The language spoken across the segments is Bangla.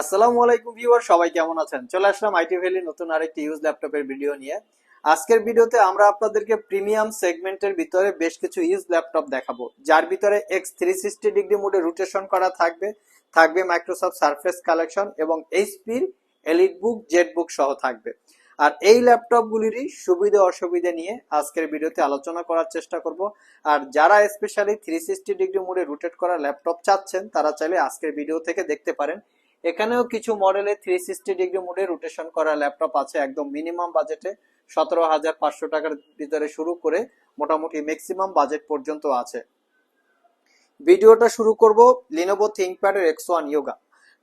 আসসালামু আলাইকুম ভিউয়ার, সবাই কেমন আছেন? চলে আসলাম আইটি ভ্যালি নতুন আরেকটি ইউজ ল্যাপটপের ভিডিও নিয়ে। আজকের ভিডিওতে আমরা আপনাদেরকে প্রিমিয়াম সেগমেন্টের ভিতরে বেশ কিছু ইউজ ল্যাপটপ দেখাবো। যার ভিতরে এক্স থ্রি সিক্সটি ডিগ্রি মোডে রোটেশন করা থাকবে। থাকবে মাইক্রোসফট সারফেস কালেকশন এবং এইচপির এলিট বুক জেট বুক সহ থাকবে। আর এই ল্যাপটপগুলিরই সুবিধা অসুবিধা নিয়ে আজকের ভিডিওতে আলোচনা করার চেষ্টা করব। আর যারা স্পেশালি থ্রি সিক্সটি ডিগ্রি মোডে রোটেট করা ল্যাপটপ চাচ্ছেন, তারা চাইলে আজকের ভিডিও থেকে দেখতে পারেন। এখানেও কিছু মডেলে থ্রি সিক্সটি ডিগ্রি মোডে রোটেশন করা ল্যাপটপ আছে, একদম মিনিমাম বাজেটে সতেরো হাজার পাঁচশো টাকার ভিতরে শুরু করে মোটামুটি ম্যাক্সিমাম বাজেট পর্যন্ত আছে। ভিডিওটা শুরু করব লিনোভো থিঙ্কপ্যাডের এক্স ওয়ান ইয়োগা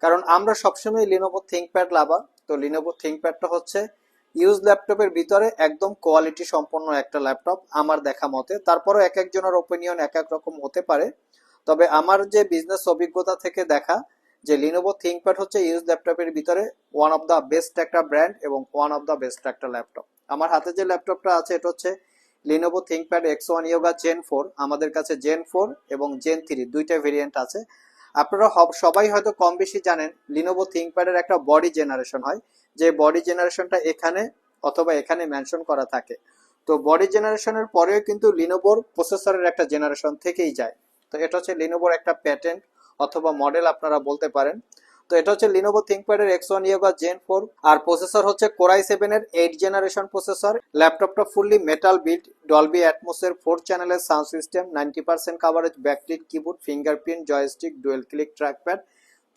কারণ আমরা সবসময় লিনোভো থিঙ্কপ্যাড লাভা, তো লিনোভো থিঙ্কপ্যাডটা হচ্ছে ইউজ ল্যাপটপের ভিতরে একদম কোয়ালিটি সম্পন্ন একটা ল্যাপটপ আমার দেখা মতে। তারপরও এক একজনের ওপিনিয়ন এক এক রকম হতে পারে। তবে আমার যে বিজনেস অভিজ্ঞতা থেকে দেখা যে লিনোভো থিঙ্কপ্যাড হচ্ছে ইউজ ল্যাপটপের ভিতরে ওয়ান অফ দ্য বেস্ট একটা ব্র্যান্ড এবং ওয়ান অফ দ্য বেস্ট একটা ল্যাপটপ আমার হাতে যে ল্যাপটপটা আছে, এটা হচ্ছে Lenovo ThinkPad X one Yoga gen four আমাদের কাছে জেন ফোর এবং জেন থ্রি দুইটা ভেরিয়েন্ট আছে। আপনারা সবাই হয়তো কম বেশি জানেন লিনোভো থিঙ্কপ্যাডের একটা বডি জেনারেশন হয়, যে বডি জেনারেশনটা এখানে অথবা এখানে মেনশন করা থাকে। তো বডি জেনারেশনের পরেও কিন্তু লিনোভোর প্রসেসরের একটা জেনারেশন থেকেই যায়। তো এটা হচ্ছে লিনোভোর একটা প্যাটেন্ট অথবা মডেল আপনারা বলতে পারেন। তো এটা হচ্ছে Lenovo থিঙ্কপ্যাডের X one Yoga gen four আর প্রসেসর হচ্ছে কোরাই সেভেন এর এইট জেনারেশন প্রসেসর ল্যাপটপটা ফুললি মেটাল বিল্ড ডলবি অ্যাটমোসের ফোর চ্যানেলের sound system ninety percent coverage backlit keyboard fingerprint joystick dual click trackpad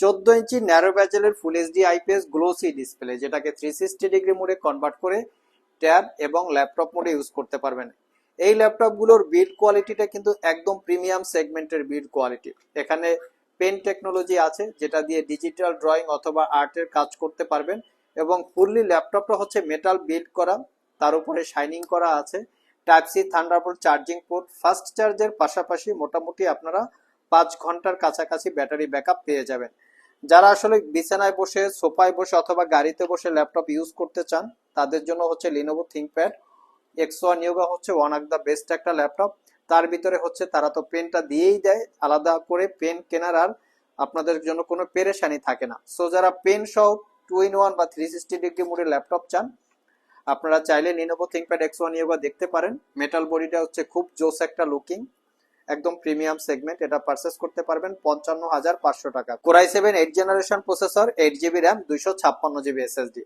চোদ্দ ইঞ্চি narrow ব্যাজেলের full HD IPS glossy display যেটাকে থ্রি সিক্সটি ডিগ্রি মোডে কনভার্ট করে ট্যাব এবং ল্যাপটপ মোডে ইউজ করতে পারবেন। এই ল্যাপটপগুলোর বিল্ড কোয়ালিটিটা কিন্তু একদম প্রিমিয়াম সেগমেন্টের বিল্ড কোয়ালিটি এখানে পেন টেকনোলজি আছে, যেটা দিয়ে ডিজিটাল ড্রয়িং অথবা আর্টের কাজ করতে পারবেন এবং ফুললি ল্যাপটপটা হচ্ছে মেটাল বিল্ড করা, তার উপরে শাইনিং করা আছে type C Thunderbolt charging port fast চার্জের পাশাপাশি মোটামুটি আপনারা পাঁচ ঘণ্টার কাছাকাছি ব্যাটারি ব্যাকআপ পেয়ে যাবেন। যারা আসলে বিছানায় বসে, সোফায় বসে অথবা গাড়িতে বসে ল্যাপটপ ইউজ করতে চান, তাদের জন্য হচ্ছে Lenovo ThinkPad X one Yoga হচ্ছে ওয়ান অফ দ্য বেস্ট একটা ল্যাপটপ তার ভিতরে হচ্ছে তারা তো পেনটা দিয়েই দেয়, আলাদা করে পেন কেনার আর আপনাদের জন্য কোনো পেরেশানি থাকে না। সো যারা পেন সহ টু ইন ওয়ান বা থ্রি সিক্সটি ডিগ্রি মোডের ল্যাপটপ চান, আপনারা চাইলে Lenovo ThinkPad X one Yoga দেখতে পারেন। মেটাল বডিটা হচ্ছে খুব জোস একটা লুকিং একদম প্রিমিয়াম সেগমেন্ট এটা পারচেস করতে পারবেন পঞ্চান্ন হাজার পাঁচশো টাকা। Core i seven eight generation processor eight GB RAM দুইশো ছাপ্পান্ন জিবি এসএসডি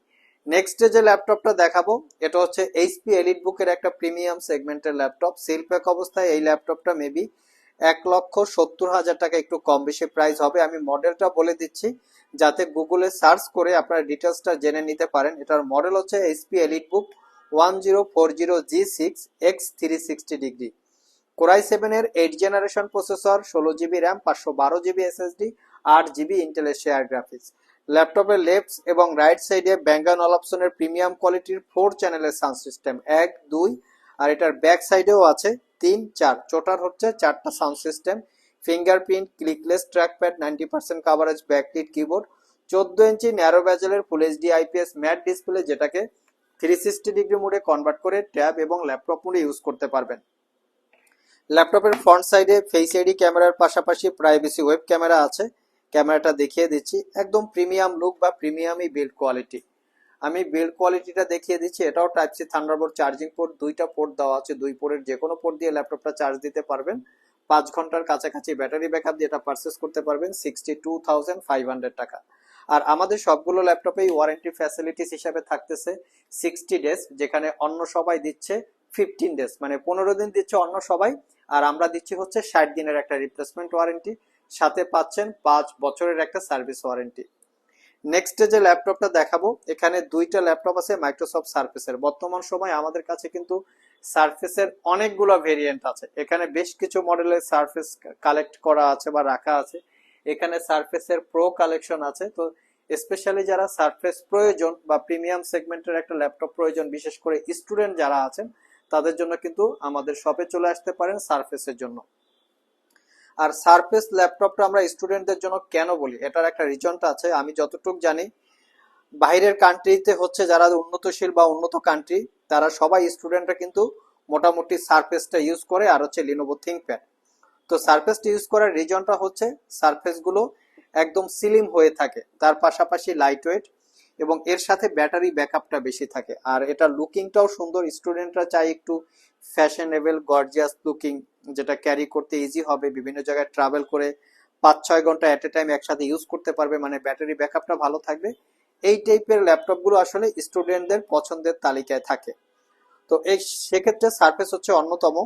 নেক্সট যে ল্যাপটপটা দেখাবো, এটা হচ্ছে এইচপি এলিট বুকের একটা প্রিমিয়াম সেগমেন্টের ল্যাপটপ সেল প্যাক অবস্থায় এই ল্যাপটপটা মেবি এক লক্ষ সত্তর হাজার টাকা একটু কম বেশি প্রাইস হবে। আমি মডেলটা বলে দিচ্ছি, যাতে গুগলে সার্চ করে আপনারা ডিটেলসটা জেনে নিতে পারেন। এটার মডেল হচ্ছে HP Elite Book one zero four zero G six X three sixty degree core i সেভেনের এইট জেনারেশন প্রসেসর ষোলো জিবি র্যাম পাঁচশো বারো জিবি এসএসডি আট জিবি ইন্টেলের শেয়ার গ্রাফিক্স ল্যাপটপের লেফট এবং রাইট সাইডে ব্যাঙ্গান অলাপসনের প্রিমিয়াম কোয়ালিটির ফোর চ্যানেলের সাউন্ড সিস্টেম। এক, দুই, আর এটার ব্যাক সাইডেও আছে। তিন, চার, চোটার হচ্ছে চারটা sound system. Fingerprint, clickless, trackpad, ninety percent coverage, backlit keyboard, চোদ্দ ইঞ্চি narrow ব্যাজেলের full HD IPS matte display যেটাকে থ্রি সিক্সটি ডিগ্রি মোডে কনভার্ট করে ট্যাব এবং ল্যাপটপ মোডে ইউজ করতে পারবেন। ল্যাপটপের ফ্রন্ট সাইডে ফেস আইডি ক্যামেরার পাশাপাশি প্রাইভেসি ওয়েব ক্যামেরা আছে। ক্যামেরাটা দেখিয়ে দিচ্ছি। একদম প্রিমিয়াম লুক বা প্রিমিয়ামই বিল্ড কোয়ালিটি আমি বিল্ড কোয়ালিটিটা দেখিয়ে দিচ্ছি। এটাও type C Thunderbolt charging port দুইটা পোর্ট দেওয়া আছে। দুই পোর্টের যে কোনো পোর্ট দিয়ে ল্যাপটপটা চার্জ দিতে পারবেন। পাঁচ ঘণ্টার কাছাকাছি ব্যাটারি ব্যাকআপ দিয়ে এটা পারচেস করতে পারবেন। Sixty two thousand five hundred টাকা। আর আমাদের সবগুলো ল্যাপটপেই ওয়ারেন্টি ফ্যাসিলিটিস হিসাবে থাকতেছে সিক্সটি ডেজ যেখানে অন্য সবাই দিচ্ছে ফিফটিন ডেজ মানে পনেরো দিন দিচ্ছে অন্য সবাই, আর আমরা দিচ্ছি হচ্ছে ষাট দিনের একটা রিপ্লেসমেন্ট ওয়ারেন্টি সাথে পাচ্ছেন পাঁচ বছরের একটা সার্ভিস ওয়ারেন্টি। নেক্সট যে ল্যাপটপটা দেখাবো, এখানে দুইটা ল্যাপটপ আছে মাইক্রোসফট সার্ফেসের বর্তমান সময় আমাদের কাছে কিন্তু সার্ফেসের অনেকগুলো ভেরিয়েন্ট আছে। এখানে বেশ কিছু মডেলের সার্ফেস কালেক্ট করা আছে বা রাখা আছে। এখানে সার্ফেসের প্রো কালেকশন আছে। তো স্পেশালি যারা সার্ফেস প্রয়োজন বা প্রিমিয়াম সেগমেন্টের একটা ল্যাপটপ প্রয়োজন, বিশেষ করে স্টুডেন্ট যারা আছেন, তাদের জন্য কিন্তু আমাদের শপে চলে আসতে পারেন সার্ফেসের জন্য। আর সারফেস ল্যাপটপটা আমরা স্টুডেন্টদের জন্য কেন বলি? এটার একটা রিজনটা আছে, আমি যতটুকু জানি, বাইরের কান্ট্রিতে হচ্ছে যারা উন্নতশীল বা উন্নত কান্ট্রি তারা সবাই স্টুডেন্টরা কিন্তু মোটামুটি সারফেসটা ইউজ করে আর হচ্ছে লিনোভো থিঙ্কপ্যাড তো সারফেসটা ইউজ করার রিজনটা হচ্ছে সারফেসগুলো একদম সিলিম হয়ে থাকে, তার পাশাপাশি লাইট ওয়েট এবং এর সাথে ব্যাটারি ব্যাকআপটা বেশি থাকে। আর এটা লুকিংটাও সুন্দর স্টুডেন্টরা চাই একটু ফ্যাশনেবল গর্জিয়াস লুকিং যেটা ক্যারি করতে ইজি হবে, বিভিন্ন জায়গায় ট্রাভেল করে পাঁচ ছয় ঘণ্টা অ্যাট এ টাইম একসাথে ইউজ করতে পারবে মানে ব্যাটারি ব্যাকআপটা ভালো থাকবে। এই টাইপের ল্যাপটপগুলো আসলে স্টুডেন্টদের পছন্দের তালিকায় থাকে। তো এই, সেক্ষেত্রে সার্ফেস হচ্ছে অন্যতম।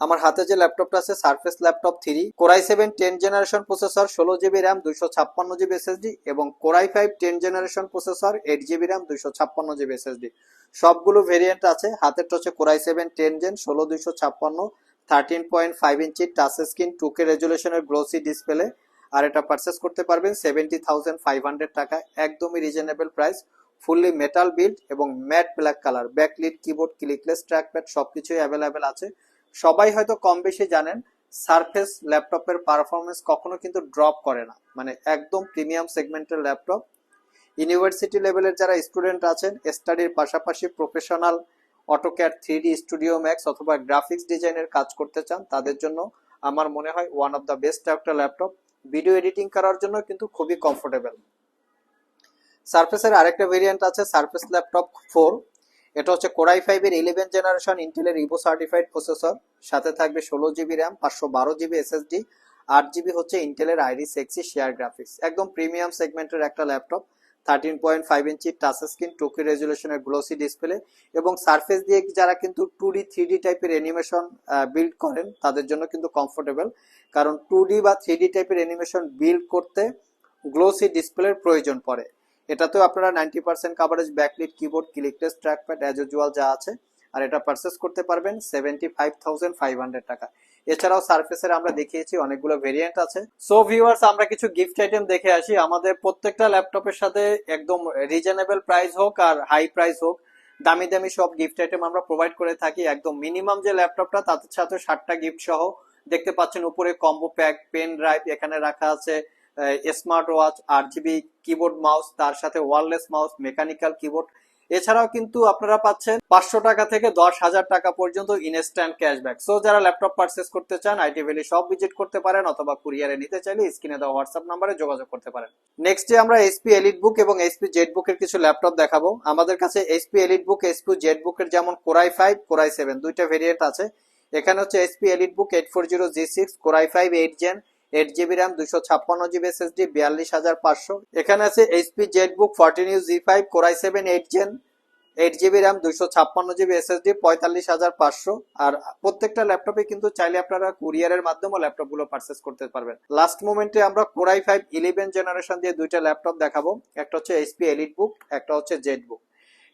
আমার হাতে যে ল্যাপটপটা আছে Surface laptop three core i seven ten generation processor ষোলো জিবি র্যাম দুইশো ছাপ্পান্ন জিবি এসএসডি এবং core i five ten generation processor eight GB RAM দুইশো ছাপ্পান্ন জিবি এসএসডি সবগুলো ভেরিয়েন্ট আছে, হাতেরটা হচ্ছে কোরাই সেভেন টেন জেন ষোলো, দুইশো ছাপ্পান্ন thirteen point five inch touch screen two K রেজুলেশনের glossy display আর এটা পারচেস করতে পারবেন সেভেন্টি থাউজেন্ড ফাইভ হান্ড্রেড টাকা, একদমই reasonable price fully metal build এবং matte black colour backlit keyboard clickless trackpad সবকিছুই অ্যাভেলেবেল আছে। সবাই হয়তো কম বেশি জানেন সারফেস ল্যাপটপের পারফরমেন্স কখনো কিন্তু ড্রপ করে না। মানে একদম প্রিমিয়াম সেগমেন্টের ল্যাপটপ। ইউনিভার্সিটি লেভেলের যারা স্টুডেন্ট আছেন স্টাডির পাশাপাশি professional AutoCAD three D studio max অথবা গ্রাফিক্স ডিজাইনের কাজ করতে চান, তাদের জন্য আমার মনে হয় ওয়ান অফ দ্য বেস্ট একটা ল্যাপটপ। ভিডিও এডিটিং করার জন্য কিন্তু খুবই কমফোর্টেবল সার্ফেসের আরেকটা ভেরিয়েন্ট আছে সার্ফেস ল্যাপটপ ফোর এটা হচ্ছে কোরাই ফাইভের ইলেভেন জেনারেশন ইন্টেলের ইভো সার্টিফাইড প্রসেসর সাথে থাকবে ষোলো জিবি র্যাম পাঁচশো বারো জিবি এসএসডি আট জিবি হচ্ছে ইন্টেলের আইরি সেক্সি শেয়ার গ্রাফিক্স একদম প্রিমিয়াম সেগমেন্টের একটা laptop thirteen point five inch touch screen two K রেজুলেশনের glossy display এবং সারফেস দিয়ে যারা কিন্তু টু ডি থ্রি ডি টাইপের অ্যানিমেশন বিল্ড করেন, তাদের জন্য কিন্তু কমফোর্টেবল কারণ টু ডি বা থ্রি ডি টাইপের অ্যানিমেশন বিল্ড করতে গ্লোসি ডিসপ্লের প্রয়োজন পড়ে। এটাতেও আপনারা ninety percent coverage backlit keyboard clickless trackpad as usual যা আছে। আর এটা পারচেস করতে পারবেন seventy five thousand five hundred টাকা। এছাড়াও সার্ফেসের আমরা দেখিয়েছি, অনেকগুলো ভেরিয়েন্ট আছে। সো ভিউয়ার্স আমরা কিছু গিফট আইটেম দেখে আসি। আমাদের প্রত্যেকটা ল্যাপটপের সাথে একদম রিজনেবল প্রাইস হোক আর হাই প্রাইস হোক, দামি দামি সব গিফট আইটেম আমরা প্রোভাইড করে থাকি। একদম মিনিমাম যে ল্যাপটপটা তাদের সাথে ষাটটা গিফট সহ দেখতে পাচ্ছেন, উপরে কম্বো প্যাক পেন ড্রাইভ এখানে রাখা আছে। স্মার্ট ওয়াচ আট জিবি কিবোর্ড মাউস তার সাথে ওয়ারলেস মাউস মেকানিক্যাল কিবোর্ড এছাড়াও কিন্তু আপনারা পাচ্ছেন পাঁচশো টাকা থেকে দশ হাজার টাকা পর্যন্ত ইনস্ট্যান্ট ক্যাশব্যাক সো যারা ল্যাপটপ পারচেস করতে চান আইটি ভ্যালি সব ভিজিট করতে পারেন, অথবা কুরিয়ারে নিতে চাইলে স্ক্রিনে দেওয়া হোয়াটসঅ্যাপ নাম্বারে যোগাযোগ করতে পারেন। নেক্সট ডে আমরা এসপি এলিট বুক এবং এসপি জেড বুকের কিছু ল্যাপটপ দেখাবো। আমাদের কাছে HP Elite Book HP Z বুকের যেমন core i five core i seven দুইটা ভেরিয়েন্ট আছে। এখানে হচ্ছে HP Elite Book eight four zero G six core i five eight gen eight GB RAM দুশো ছাপ্পান্ন জিবি এসএসডি বিয়াল্লিশ হাজার পাঁচশো। এখানে আছে HP Z Book fourteen U G five core i seven eight gen eight GB RAM দুইশো ছাপ্পান্ন জিবি এসএসডি পঁয়তাল্লিশ হাজার পাঁচশো। আর প্রত্যেকটা ল্যাপটপে কিন্তু চাইলে আপনারা কুরিয়ারের মাধ্যমে ল্যাপটপগুলো পারচেস করতে পারবেন। লাস্ট মোমেন্টে আমরা কোরাই ফাইভ ইলেভেন জেনারেশন দিয়ে দুইটা ল্যাপটপ দেখাবো। একটা হচ্ছে এইচপি এলিট বুক একটা হচ্ছে জেড বুক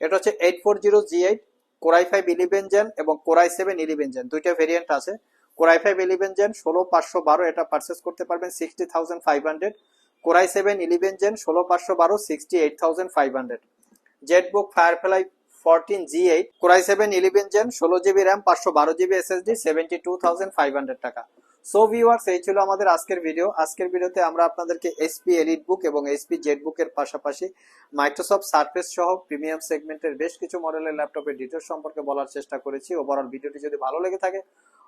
এটা হচ্ছে eight four zero G eight core i five eleven gen এবং core i seven eleven gen দুইটা ভেরিয়েন্ট আছে। Core i five eleven gen ষোলো, পাঁচশো বারো এটা পারচেস করতে পারবেন sixty thousand five hundred core i seven eleven gen ষোলো, পাঁচশো বারো sixty eight thousand five hundred Z Book Firefly fourteen G eight core i seven eleven gen ষোলো জিবি র্যাম পাঁচশো বারো GB SSD seventy two thousand five hundred টাকা। সো ভিউয়ার্স এই ছিল আমাদের আজকের ভিডিও আজকের ভিডিওতে আমরা আপনাদেরকে এসপি এলিট বুক এবং এসপি জেড বুকের পাশাপাশি মাইক্রোসফট সার্ফেস সহ প্রিমিয়াম সেগমেন্টের বেশ কিছু মডেলের ল্যাপটপের ডিটেলস সম্পর্কে বলার চেষ্টা করেছি। ওভারঅল ভিডিওটি যদি ভালো লেগে থাকে